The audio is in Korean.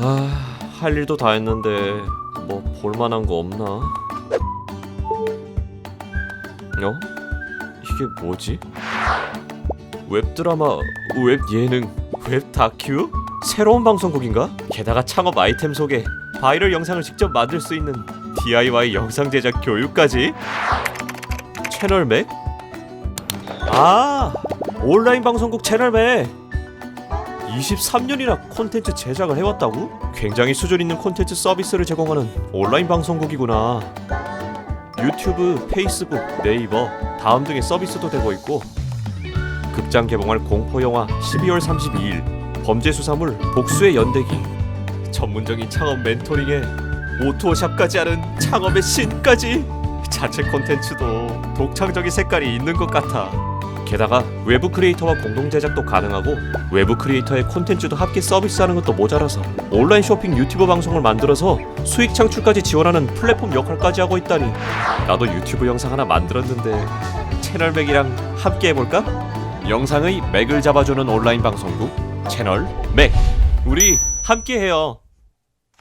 아, 할 일도 다 했는데 뭐 볼만한 거 없나? 어? 이게 뭐지? 웹드라마, 웹 예능, 웹 다큐? 새로운 방송국인가? 게다가 창업 아이템 소개, 바이럴 영상을 직접 만들 수 있는 DIY 영상 제작 교육까지? 채널 맥? 아, 온라인 방송국 채널 맥. 23년이나 콘텐츠 제작을 해왔다고? 굉장히 수준 있는 콘텐츠 서비스를 제공하는 온라인 방송국이구나. 유튜브, 페이스북, 네이버, 다음 등의 서비스도 되고 있고 극장 개봉할 공포 영화 12월 32일 범죄 수사물 복수의 연대기 전문적인 창업 멘토링에 오토샵까지 하는 창업의 신까지 자체 콘텐츠도 독창적인 색깔이 있는 것 같아. 게다가 외부 크리에이터와 공동 제작도 가능하고 외부 크리에이터의 콘텐츠도 함께 서비스하는 것도 모자라서 온라인 쇼핑 유튜브 방송을 만들어서 수익 창출까지 지원하는 플랫폼 역할까지 하고 있다니 나도 유튜브 영상 하나 만들었는데 채널 맥이랑 함께 해볼까? 영상의 맥을 잡아주는 온라인 방송국 채널 맥 우리 함께 해요.